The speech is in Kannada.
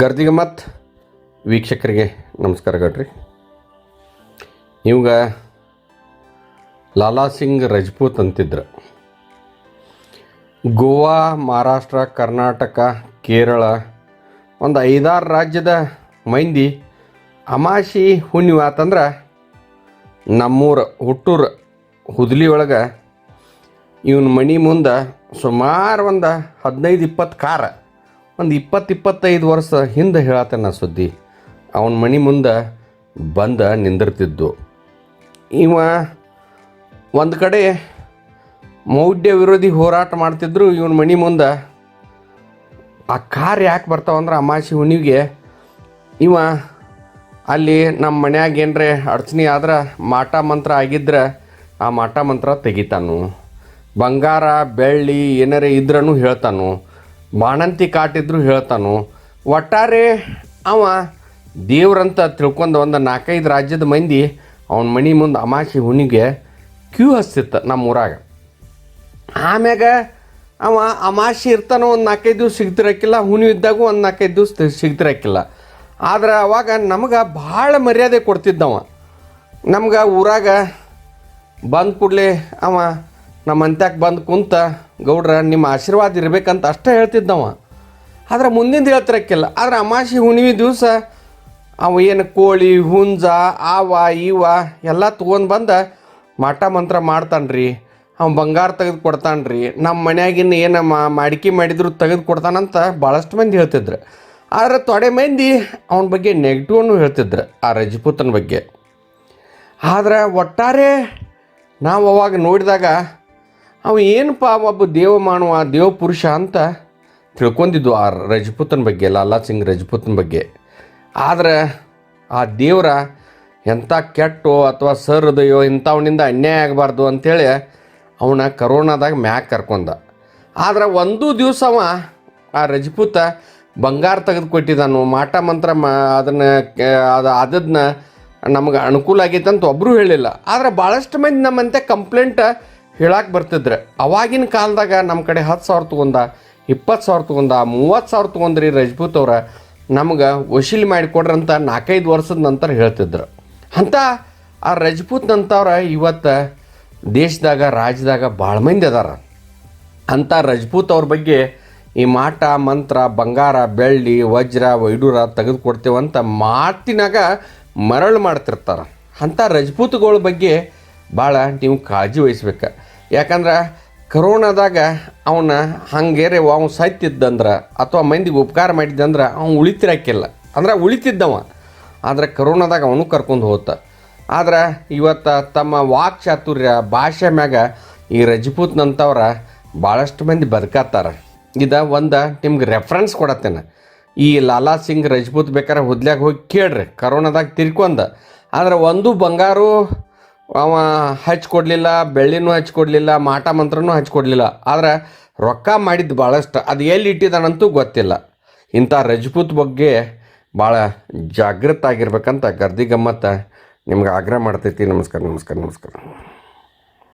ಗರ್ದಿಗಮತ್ ವೀಕ್ಷಕರಿಗೆ ನಮಸ್ಕಾರ ಕೊಡ್ರಿ ಇವಾಗ ಲಾಲಾ ಸಿಂಗ್ ರಜಪೂತ್ ಅಂತಿದ್ರು. ಗೋವಾ, ಮಹಾರಾಷ್ಟ್ರ, ಕರ್ನಾಟಕ, ಕೇರಳ ಒಂದು ಐದಾರು ರಾಜ್ಯದ ಮಂದಿ ಅಮಾಶಿ ಹುಣ್ಣಿಮೆ ಆತಂದ್ರೆ ನಮ್ಮೂರ ಹುಟ್ಟೂರು ಹುದಲಿ ಒಳಗೆ ಇವನ ಮಣಿ ಮುಂದೆ ಸುಮಾರು ಒಂದು ಹದಿನೈದು ಇಪ್ಪತ್ತು ಕಾರ ಒಂದು ಇಪ್ಪತ್ತು ಇಪ್ಪತ್ತೈದು ವರ್ಷ ಹಿಂದೆ ಹೇಳತ್ತೇನೆ ಸುದ್ದಿ. ಅವನ ಮನೆ ಮುಂದೆ ಬಂದ ನಿಂದಿರ್ತಿದ್ದು. ಇವ ಒಂದು ಕಡೆ ಮೌಢ್ಯ ವಿರೋಧಿ ಹೋರಾಟ ಮಾಡ್ತಿದ್ರು, ಇವನ ಮನೆ ಮುಂದೆ ಆ ಕಾರ್ ಯಾಕೆ ಬರ್ತಾವಂದ್ರೆ ಅಮಾಸಿ ಹುಣ್ಣಿಗೆ ಇವ ಅಲ್ಲಿ ನಮ್ಮ ಮನ್ಯಾಗ ಏನರೆ ಅಡಚಣೆ ಆದ್ರೆ ಮಾಟ ಮಂತ್ರ ಆಗಿದ್ರೆ ಆ ಮಾಟ ಮಂತ್ರ ತೆಗಿತಾನು. ಬಂಗಾರ, ಬೆಳ್ಳಿ, ಏನಾರೇ ಇದ್ರೂ ಹೇಳ್ತಾನು. ಬಾಣಂತಿ ಕಾಟಿದ್ರು ಹೇಳ್ತಾನು, ಒಟ್ಟಾರೆ ಅವ ದೇವ್ರಂತ ತಿಳ್ಕೊಂಡು ಒಂದು ನಾಲ್ಕೈದು ರಾಜ್ಯದ ಮಂದಿ ಅವನ ಮನೆ ಮುಂದೆ ಅಮಾಸಿ ಹುಣಿಗೆ ಕ್ಯೂ ಹಚ್ತಿತ್ತು ನಮ್ಮ ಊರಾಗ ಆಮ್ಯಾಗ ಅವ ಅಮಾಸಿ ಇರ್ತಾನೋ ಒಂದು ನಾಲ್ಕೈದು ದಿವ್ಸ ಸಿಗ್ತಿರಕ್ಕಿಲ್ಲ ಹುಣಿ ಇದ್ದಾಗೂ ಒಂದು ನಾಲ್ಕೈದು ದಿವ್ಸ ಸಿಗ್ತಿರಕ್ಕಿಲ್ಲ ಆದ್ರೆ ಅವಾಗ ನಮಗೆ ಭಾಳ ಮರ್ಯಾದೆ ಕೊಡ್ತಿದ್ದವ. ನಮ್ಗೆ ಊರಾಗ ಬಂದ ಕೂಡಲೇ ಅವ ನಮ್ಮ ಅಂತ್ಯಕ್ಕೆ ಬಂದು ಕುಂತ ಗೌಡ್ರ ನಿಮ್ಮ ಆಶೀರ್ವಾದ ಇರಬೇಕಂತ ಅಷ್ಟೇ ಹೇಳ್ತಿದ್ದವ ಆದ್ರೆ ಮುಂದಿಂದ ಹೇಳ್ತಿರಕ್ಕಿಲ್ಲ. ಆದ್ರೆ ಅಮಾಸಿ ಹುಣ್ಣಿಮೆ ದಿವಸ ಅವ ಏನು ಕೋಳಿ, ಹುಂಜ, ಆವ, ಈವ ಎಲ್ಲ ತೊಗೊಂಡು ಬಂದ ಮಾಟ ಮಂತ್ರ ಮಾಡ್ತಾನ್ರಿ. ಅವ ಬಂಗಾರ ತೆಗೆದು ಕೊಡ್ತಾನ್ರಿ. ನಮ್ಮ ಮನ್ಯಾಗಿನ ಏನ ಮಡಿಕೆ ಮಾಡಿದ್ರು ತೆಗೆದು ಕೊಡ್ತಾನಂತ ಭಾಳಷ್ಟು ಮಂದಿ ಹೇಳ್ತಿದ್ರು. ಆದ್ರೆ ತೊಡೆ ಮಂದಿ ಅವನ ಬಗ್ಗೆ ನೆಗೆಟಿವನ್ನು ಹೇಳ್ತಿದ್ರು ಆ ರಜಪೂತನ ಬಗ್ಗೆ. ಆದ್ರೆ ಒಟ್ಟಾರೆ ನಾವು ಅವಾಗ ನೋಡಿದಾಗ ಅವ ಏನಪ್ಪ ಒಬ್ಬ ದೇವ ಮಾಡುವ ದೇವ ಪುರುಷ ಅಂತ ತಿಳ್ಕೊಂಡಿದ್ದು ಆ ರಜಪೂತನ ಬಗ್ಗೆ, ಲಾಲಾ ಸಿಂಗ್ ರಜಪೂತನ ಬಗ್ಗೆ. ಆದ್ರೆ ಆ ದೇವರ ಎಂಥ ಕೆಟ್ಟೋ ಅಥವಾ ಸರ್ದಯೋ ಇಂಥವನಿಂದ ಅನ್ಯಾಯ ಆಗಬಾರ್ದು ಅಂಥೇಳಿ ಅವನ ಕರೋನಾದಾಗ ಮ್ಯಾಕ್ ಕರ್ಕೊಂಡ. ಆದ್ರೆ ಒಂದು ದಿವಸ ಅವ ಆ ರಜಪೂತ ಬಂಗಾರ ತೆಗೆದು ಕೊಟ್ಟಿದ್ದಾನು, ಮಾಟ ಮಂತ್ರ ಮಾ ಅದನ್ನು ಅದು ಅದನ್ನ ನಮಗೆ ಅನುಕೂಲ ಆಗೈತೆ ಅಂತ ಒಬ್ಬರು ಹೇಳಿಲ್ಲ. ಆದ್ರೆ ಭಾಳಷ್ಟು ಮಂದಿ ನಮ್ಮಂತೆ ಕಂಪ್ಲೇಂಟ್ ಹೇಳಕ್ಕೆ ಬರ್ತಿದ್ರು, ಅವಾಗಿನ ಕಾಲದಾಗ ನಮ್ಮ ಕಡೆ ಹತ್ತು ಸಾವಿರ ತೊಗೊಂಡ, ಇಪ್ಪತ್ತು ಸಾವಿರ ತೊಗೊಂಡ, ಮೂವತ್ತು ಸಾವಿರ ತೊಗೊಂಡ್ರಿ ರಜಪೂತ್ ಅವ್ರ, ನಮ್ಗೆ ವಶೀಲಿ ಮಾಡಿಕೊಡ್ರಿ ಅಂತ ನಾಲ್ಕೈದು ವರ್ಷದ ನಂತರ ಹೇಳ್ತಿದ್ರು. ಅಂತ ಆ ರಜಪೂತ್ ನಂತವ್ರ ಇವತ್ತು ದೇಶದಾಗ, ರಾಜ್ಯದಾಗ ಭಾಳ ಮಂದಿ ಅದಾರ. ಅಂಥ ರಜಪೂತ್ ಅವ್ರ ಬಗ್ಗೆ ಈ ಮಾಟ, ಮಂತ್ರ, ಬಂಗಾರ, ಬೆಳ್ಳಿ, ವಜ್ರ, ವೈಡೂರ ತೆಗೆದುಕೊಡ್ತೇವಂತ ಮಾತಿನಾಗ ಮರಳು ಮಾಡ್ತಿರ್ತಾರೆ. ಅಂಥ ರಜಪೂತ್ಗಳ ಬಗ್ಗೆ ಭಾಳ ನೀವು ಕಾಳಜಿ ವಹಿಸ್ಬೇಕು. ಯಾಕಂದ್ರೆ ಕರೋನಾದಾಗ ಅವನ ಹಂಗೇರೆ ಅವನು ಸಾಯ್ತಿದ್ದಂದ್ರೆ ಅಥವಾ ಮಂದಿಗೆ ಉಪಕಾರ ಮಾಡಿದ್ದಂದ್ರೆ ಅವ್ನು ಉಳಿತಿರಾಕಿಲ್ಲ. ಅಂದ್ರೆ ಉಳಿತಿದ್ದವ. ಆದರೆ ಕರೋನಾದಾಗ ಅವನು ಕರ್ಕೊಂಡು ಹೋತ. ಆದ್ರೆ ಇವತ್ತು ತಮ್ಮ ವಾಕ್ ಚಾತುರ್ಯ ಭಾಷೆ ಮ್ಯಾಗ ಈ ರಜಪೂತ್ನಂಥವ್ರ ಭಾಳಷ್ಟು ಮಂದಿ ಬದುಕತ್ತಾರ ಇದು ಒಂದು ನಿಮ್ಗೆ ರೆಫರೆನ್ಸ್ ಕೊಡತ್ತೇನೆ. ಈ ಲಾಲಾ ಸಿಂಗ್ ರಜಪೂತ್ ಬೇಕಾದ್ರೆ ಹುದ್ಲ್ಯಾಗ ಹೋಗಿ ಕೇಳ್ರಿ, ಕರೋನಾದಾಗ ತಿರ್ಕೊಂಡ ಆದ್ರೆ ಒಂದು ಬಂಗಾರು ಅವ ಹಚ್ಕೊಡ್ಲಿಲ್ಲ, ಬೆಳ್ಳಿನೂ ಹಚ್ಕೊಡ್ಲಿಲ್ಲ, ಮಾಟ ಮಂತ್ರನೂ ಹಚ್ಕೊಡ್ಲಿಲ್ಲ. ಆದ್ರೆ ರೊಕ್ಕ ಮಾಡಿದ್ದು ಭಾಳಷ್ಟು ಅದು ಎಲ್ಲಿ ಇಟ್ಟಿದ್ದಾನಂತೂ ಗೊತ್ತಿಲ್ಲ. ಇಂಥ ರಜಪೂತ್ ಬಗ್ಗೆ ಭಾಳ ಜಾಗೃತ ಆಗಿರ್ಬೇಕಂತ ಗರ್ದಿ ಗಮ್ಮತ್ತ ನಿಮ್ಗೆ ಆಗ್ರಹ ಮಾಡ್ತೈತಿ. ನಮಸ್ಕಾರ ನಮಸ್ಕಾರ ನಮಸ್ಕಾರ.